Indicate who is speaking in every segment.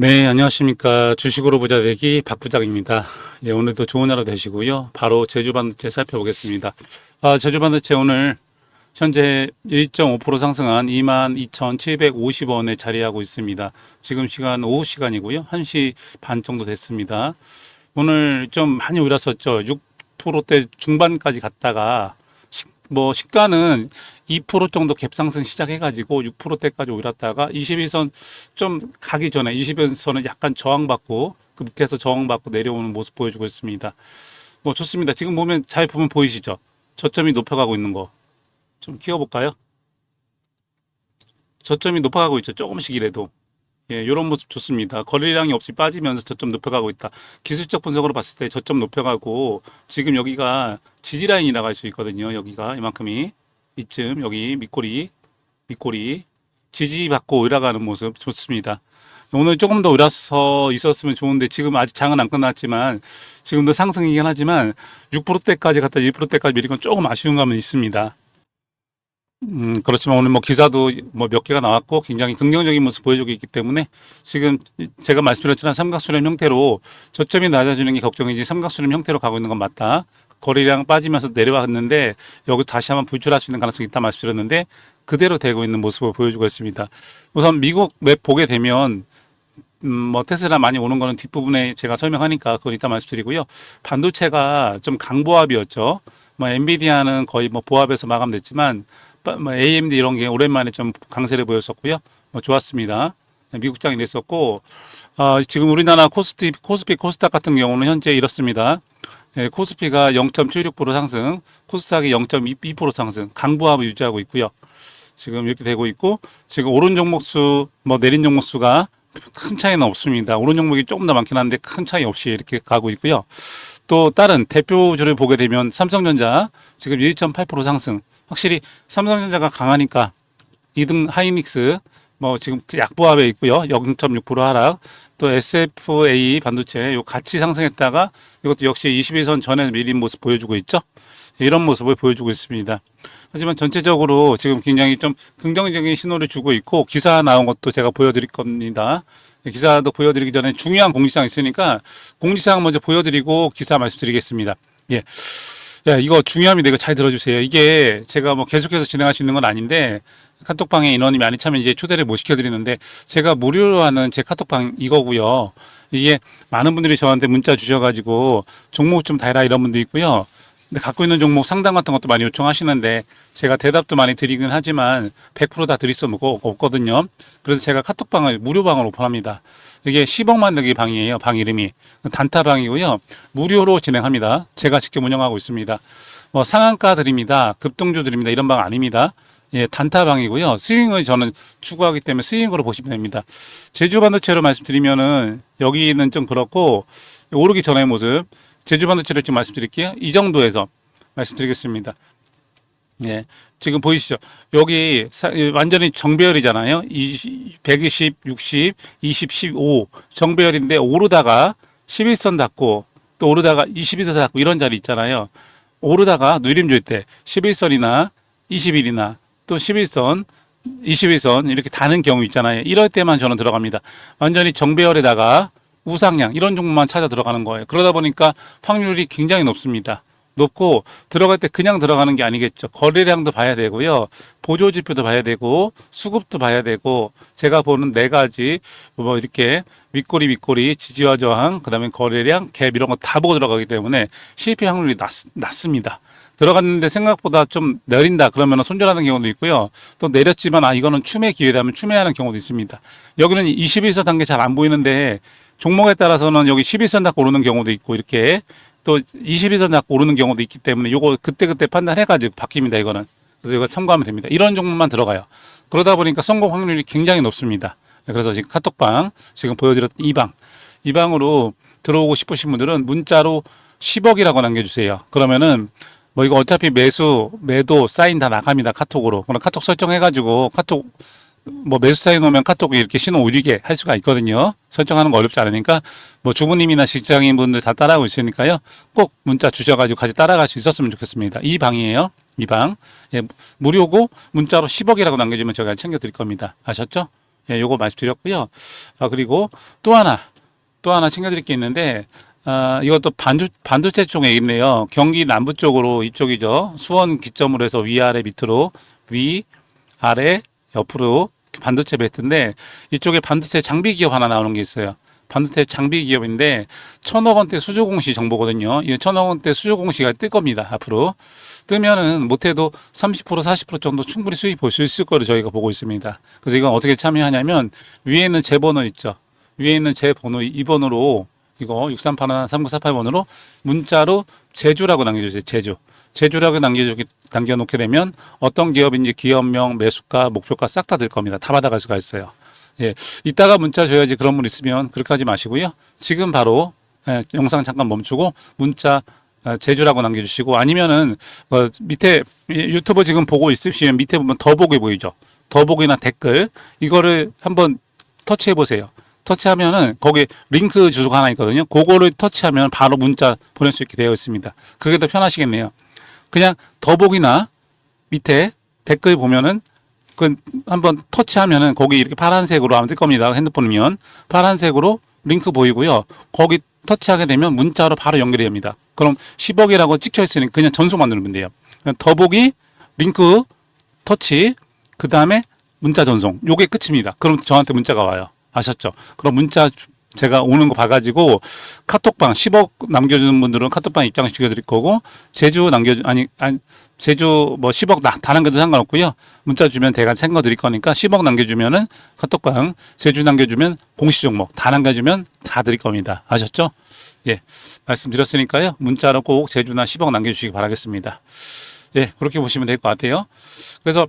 Speaker 1: 네, 안녕하십니까. 주식으로 부자 되기 박 부장입니다. 예, 오늘도 좋은 하루 되시고요. 바로 제주 반도체 살펴보겠습니다. 아, 제주 반도체 오늘 현재 1.5% 상승한 22,750원에 자리하고 있습니다. 지금 시간 오후 시간이고요. 1시 반 정도 됐습니다. 오늘 좀 많이 올랐었죠. 6%대 중반까지 갔다가 시- 뭐 시가는 2% 정도 갭상승 시작해가지고 6%대까지 올랐다가 21선 좀 가기 전에 20선은 약간 저항받고 그 밑에서 저항받고 내려오는 모습 보여주고 있습니다. 뭐 좋습니다. 지금 보면 잘 보면 보이시죠? 저점이 높아가고 있는 거. 좀 키워볼까요? 저점이 높아가고 있죠. 조금씩이라도. 예, 이런 모습 좋습니다. 거래량이 없이 빠지면서 저점 높여가고 있다. 기술적 분석으로 봤을 때 저점 높여가고 지금 여기가 지지라인이 나갈 수 있거든요. 여기가 이만큼이 이쯤 여기 밑꼬리 밑꼬리 지지받고 올라가는 모습 좋습니다. 오늘 조금 더 올라서 있었으면 좋은데 지금 아직 장은 안 끝났지만 지금도 상승이긴 하지만 6%대까지 갔다 1%대까지 미린 건 조금 아쉬운 감은 있습니다. 음, 그렇지만 오늘 뭐 기사도 뭐 몇 개가 나왔고 굉장히 긍정적인 모습 보여주고 있기 때문에 지금 제가 말씀드렸지만 삼각수렴 형태로 저점이 낮아지는 게 걱정이지 삼각수렴 형태로 가고 있는 건 맞다. 거래량 빠지면서 내려왔는데 여기 다시 한번 불출할 수 있는 가능성이 있다 말씀드렸는데 그대로 되고 있는 모습을 보여주고 있습니다. 우선 미국 맵 보게 되면 음, 뭐 테슬라 많이 오는 거는 뒷부분에 제가 설명하니까 그건 이따 말씀드리고요. 반도체가 좀 강보합이었죠. 뭐 엔비디아는 거의 뭐 보합에서 마감됐지만 빠- 뭐 AMD 이런 게 오랜만에 좀 강세를 보였었고요. 뭐 좋았습니다. 미국장이 됐었고 어, 지금 우리나라 코스피 코스피 코스닥 같은 경우는 현재 이렇습니다. 예, 코스피가 0.76% 상승, 코스닥이 0.22% 상승, 강보합을 유지하고 있고요. 지금 이렇게 되고 있고 지금 오른 종목 수, 뭐 내린 종목 수가 큰 차이는 없습니다. 오른 종목이 조금 더 많긴 한데 큰 차이 없이 이렇게 가고 있고요. 또 다른 대표주를 보게 되면 삼성전자 지금 1.8% 상승. 확실히 삼성전자가 강하니까 2등 하이닉스 뭐 지금 약보합에 있고요. 0.6% 하락. 또 SFA 반도체 요 같이 상승했다가 이것도 역시 21선 전에 밀린 모습 보여주고 있죠. 이런 모습을 보여주고 있습니다. 하지만 전체적으로 지금 굉장히 좀 긍정적인 신호를 주고 있고 기사 나온 것도 제가 보여드릴 겁니다. 기사도 보여드리기 전에 중요한 공지사항 있으니까 공지사항 먼저 보여드리고 기사 말씀드리겠습니다. 예. 야, 이거 중요합니다. 이거 잘 들어주세요. 이게 제가 뭐 계속해서 진행할 수 있는 건 아닌데 카톡방에 인원이 많이 참여 이제 초대를 못 시켜드리는데 제가 무료로 하는 제 카톡방 이거고요. 이게 많은 분들이 저한테 문자 주셔가지고 종목 좀 달라 이런 분도 있고요. 근데 갖고 있는 종목 상담 같은 것도 많이 요청하시는데 제가 대답도 많이 드리긴 하지만 100%다 드릴 수 없거든요. 그래서 제가 카톡방을 무료방을 오픈합니다. 이게 10억 만들기 방이에요. 방 이름이 단타방이고요. 무료로 진행합니다. 제가 직접 운영하고 있습니다. 뭐 상한가 드립니다. 급등주 드립니다. 이런 방 아닙니다. 예, 단타방이고요. 스윙을 저는 추구하기 때문에 스윙으로 보시면 됩니다. 제주 반도체로 말씀드리면은 여기는 좀 그렇고 오르기 전의 모습 제주 반도체를 좀 말씀드릴게요. 이 정도에서 말씀드리겠습니다. 예, 지금 보이시죠? 여기 사- 이 완전히 정배열이잖아요. 20, 120, 60, 20, 15 정배열인데 오르다가 11선 닿고 또 오르다가 21선 닿고 이런 자리 있잖아요. 오르다가 누림 줄 때 11선이나 20일이나 또 11선 21선 이렇게 다는 경우 있잖아요. 이럴 때만 저는 들어갑니다. 완전히 정배열에다가 우상향 이런 종목만 찾아 들어가는 거예요. 그러다 보니까 확률이 굉장히 높습니다. 높고 들어갈 때 그냥 들어가는 게 아니겠죠. 거래량도 봐야 되고요. 보조 지표도 봐야 되고 수급도 봐야 되고 제가 보는 네 가지 뭐 이렇게 윗꼬리 윗꼬리 지지와 저항 그다음에 거래량 갭 이런 거 다 보고 들어가기 때문에 실패 확률이 낮, 낮습니다. 들어갔는데 생각보다 좀 내린다 그러면 손절하는 경우도 있고요. 또 내렸지만 아 이거는 추매 기회라면 추매하는 경우도 있습니다. 여기는 21선 단계 잘 안 보이는데 종목에 따라서는 여기 11선 닫고 오르는 경우도 있고 이렇게 또 22선 닫고 오르는 경우도 있기 때문에 요거 그때그때 판단해가지고 바뀝니다 이거는. 그래서 이거 참고하면 됩니다. 이런 종목만 들어가요. 그러다 보니까 성공 확률이 굉장히 높습니다. 그래서 지금 카톡방 지금 보여드렸던 이 방, 이 방으로 들어오고 싶으신 분들은 문자로 10억이라고 남겨주세요. 그러면은 뭐 이거 어차피 매수, 매도, 사인 다 나갑니다. 카톡으로. 그럼 카톡 설정해가지고 카톡 뭐 매수 사인 오면 카톡 이렇게 신호 울리게 할 수가 있거든요. 설정하는 거 어렵지 않으니까 뭐 주부님이나 직장인 분들 다 따라하고 있으니까요. 꼭 문자 주셔가지고 같이 따라갈 수 있었으면 좋겠습니다. 이 방이에요. 이 방. 예, 무료고 문자로 10억이라고 남겨주면 제가 챙겨 드릴 겁니다. 아셨죠? 예, 요거 말씀드렸고요. 아, 그리고 또 하나, 또 하나 챙겨 드릴 게 있는데, 아, 이것도 반도, 반도체 쪽에 있네요. 경기 남부 쪽으로 이쪽이죠. 수원 기점으로 해서 위아래 밑으로, 위, 아래, 옆으로 반도체 배트인데, 이쪽에 반도체 장비 기업 하나 나오는 게 있어요. 반도체 장비 기업인데, 천억 원대 수조 공시 정보거든요. 이 천억 원대 수조 공시가 뜰 겁니다. 앞으로. 뜨면은 못해도 30% 40% 정도 충분히 수익 볼수 있을 거를 저희가 보고 있습니다. 그래서 이건 어떻게 참여하냐면 위에 있는 제 번호 있죠. 위에 있는 제 번호 2번으로 이거 6381 3948번으로 문자로 제주라고 남겨주세요. 제주. 제주라고 남겨주기 남겨놓게 되면 어떤 기업인지 기업명, 매수가, 목표가 싹 다 들 겁니다. 다 받아갈 수가 있어요. 예, 이따가 문자 줘야지 그런 분 있으면 그렇게 하지 마시고요. 지금 바로 예, 영상 잠깐 멈추고 문자 아, 제주라고 남겨주시고 아니면은 어, 밑에 이 유튜브 지금 보고 있으시면 밑에 보면 더보기 보이죠. 더보기나 댓글 이거를 한번 터치해 보세요. 터치하면은 거기 링크 주소가 하나 있거든요. 그거를 터치하면 바로 문자 보낼 수 있게 되어 있습니다. 그게 더 편하시겠네요. 그냥 더보기나 밑에 댓글 보면은 그 한번 터치하면은 거기 이렇게 파란색으로 하면 뜰 겁니다. 핸드폰이면 파란색으로 링크 보이고요. 거기 터치하게 되면 문자로 바로 연결이 됩니다. 그럼 10억이라고 찍혀 있으니 그냥 전송만 누르면 돼요. 더보기 링크 터치 그 다음에 문자 전송 요게 끝입니다. 그럼 저한테 문자가 와요. 아셨죠? 그럼 문자 주- 제가 오는 거 봐가지고 카톡방 10억 남겨주는 분들은 카톡방 입장 시켜드릴 거고 제주 남겨 아니 아니 제주 뭐 10억 나, 다 남겨도 상관없고요. 문자 주면 제가 챙겨 드릴 거니까 10억 남겨주면은 카톡방 제주 남겨주면 공시 종목 다 남겨주면 다 드릴 겁니다. 아셨죠? 예 말씀드렸으니까요. 문자로 꼭 제주나 10억 남겨주시기 바라겠습니다. 예 그렇게 보시면 될 것 같아요. 그래서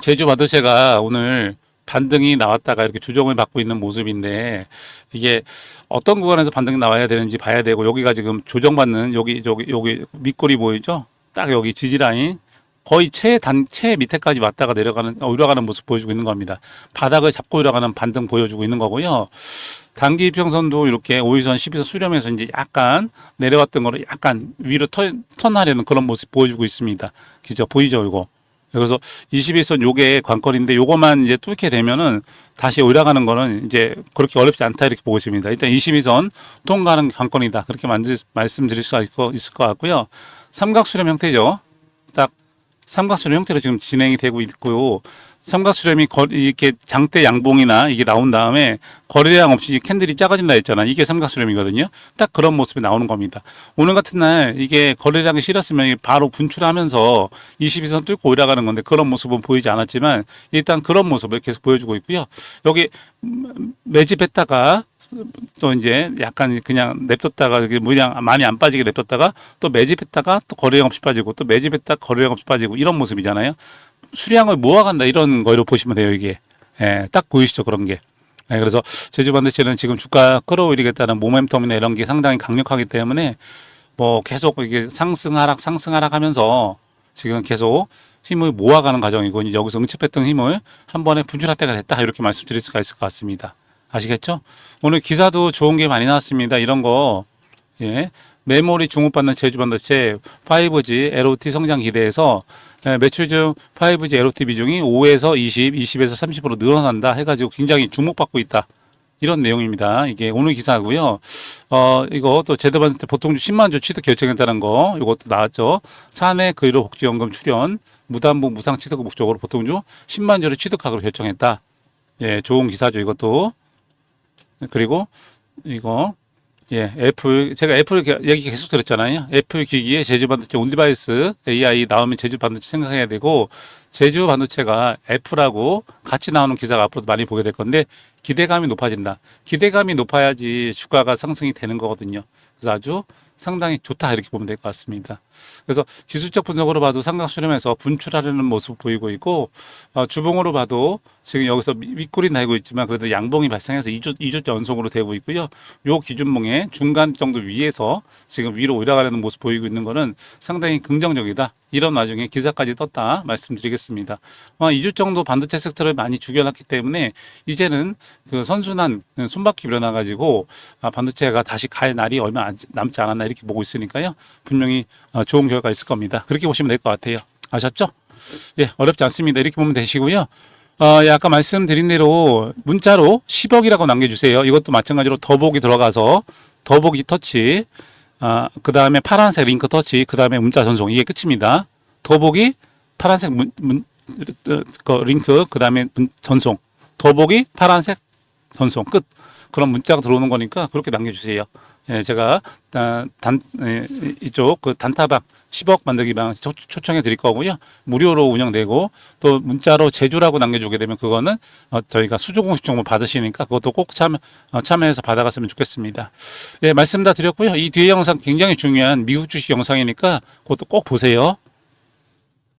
Speaker 1: 제주 반도체가 오늘 반등이 나왔다가 이렇게 조정을 받고 있는 모습인데 이게 어떤 구간에서 반등이 나와야 되는지 봐야 되고 여기가 지금 조정받는 여기 여기 여기 밑골이 보이죠? 딱 여기 지지 라인 거의 최단 최 밑에까지 왔다가 내려가는 어, 올라가는 모습 보여주고 있는 겁니다. 바닥을 잡고 올라가는 반등 보여주고 있는 거고요. 단기 이평선도 이렇게 5일선 10일선 수렴해서 이제 약간 내려왔던 거를 약간 위로 턴, 턴하려는 그런 모습 보여주고 있습니다. 그죠? 보이죠, 이거? 그래서 21선 요게 관건인데 요거만 이제 뚫게 되면은 다시 올라가는 거는 이제 그렇게 어렵지 않다 이렇게 보고 있습니다. 일단 22선 통과하는 게 관건이다. 그렇게 만들, 말씀드릴 수가 있을 것 같고요. 삼각수렴 형태죠. 딱 삼각수렴 형태로 지금 진행이 되고 있고요. 삼각수렴이 거, 이렇게 장대 양봉이나 이게 나온 다음에 거래량 없이 캔들이 작아진다 했잖아. 이게 삼각수렴이거든요. 딱 그런 모습이 나오는 겁니다. 오늘 같은 날 이게 거래량이 실었으면 바로 분출하면서 22선 뚫고 올라가는 건데 그런 모습은 보이지 않았지만 일단 그런 모습을 계속 보여주고 있고요. 여기 음, 매집했다가 또 이제 약간 그냥 냅뒀다가 물량 많이 안 빠지게 냅뒀다가 또 매집했다가 또 거래량 없이 빠지고 또 매집했다 거래량 없이 빠지고 이런 모습이잖아요. 수량을 모아간다 이런 거로 보시면 돼요 이게 예, 딱 보이시죠 그런 게 예, 그래서 제주 반도체는 지금 주가 끌어올리겠다는 모멘텀이나 이런 게 상당히 강력하기 때문에 뭐 계속 이게 상승 하락 상승 하락 하면서 지금 계속 힘을 모아가는 과정이고 여기서 응집했던 힘을 한 번에 분출할 때가 됐다 이렇게 말씀드릴 수가 있을 것 같습니다. 아시겠죠? 오늘 기사도 좋은 게 많이 나왔습니다. 이런 거 예. 메모리 주목받는 제주 반도체 5G LOT 성장 기대해서 예, 매출 중 5G LOT 비중이 5에서 20, 20에서 30% 늘어난다 해가지고 굉장히 주목받고 있다. 이런 내용입니다. 이게 오늘 기사고요. 어, 이거 또 제도 반도체 보통 10만 주 취득 결정했다는 거 이것도 나왔죠. 사내 의료 복지연금 출연 무담보 무상 취득 목적으로 보통 주 10만 주를 취득하기로 결정했다. 예, 좋은 기사죠. 이것도 그리고 이거 예, 애플 제가 애플 게- 얘기 계속 들었잖아요. 애플 기기에 반도체 온디바이스 AI 나오면 반도체 생각해야 되고 제주 반도체가 애플하고 같이 나오는 기사가 앞으로도 많이 보게 될 건데 기대감이 높아진다. 기대감이 높아야지 주가가 상승이 되는 거거든요. 그래서 아주 상당히 좋다 이렇게 보면 될 것 같습니다. 그래서 기술적 분석으로 봐도 삼각 수렴에서 분출하려는 모습 보이고 있고 어, 주봉으로 봐도 지금 여기서 미- 윗골이 나고 있지만 그래도 양봉이 발생해서 2주, 2주 연속으로 되고 있고요. 요 기준봉의 중간 정도 위에서 지금 위로 올라가려는 모습 보이고 있는 거는 상당히 긍정적이다. 이런 와중에 기사까지 떴다 말씀드리겠습니다. 어, 2주 정도 반도체 섹터를 많이 죽여놨기 때문에 이제는 그 선순환 손바퀴 밀어나가지고 아, 반도체가 다시 갈 날이 얼마 안- 남지 않았나 이렇게 보고 있으니까요. 분명히 어, 좋은 결과가 있을 겁니다. 그렇게 보시면 될 것 같아요. 아셨죠? 예, 어렵지 않습니다. 이렇게 보면 되시고요. 어, 예, 아까 말씀드린 대로 문자로 10억이라고 남겨주세요. 이것도 마찬가지로 더보기 들어가서 더보기 터치, 아, 그 다음에 파란색 링크 터치, 그 다음에 문자 전송. 이게 끝입니다. 더보기, 파란색 문, 문, 어, 그 링크, 그 다음에 전송. 더보기, 파란색 전송. 끝. 그런 문자가 들어오는 거니까 그렇게 남겨주세요. 예, 제가 아, 단 예, 이쪽 그 단타방 10억 만들기 방 초- 초청해 드릴 거고요. 무료로 운영되고 또 문자로 제주라고 남겨주게 되면 그거는 어, 저희가 수주 공식 정보 받으시니까 그것도 꼭 참여 어, 참여해서 받아갔으면 좋겠습니다. 예, 말씀 다 드렸고요. 이 뒤에 영상 굉장히 중요한 미국 주식 영상이니까 그것도 꼭 보세요.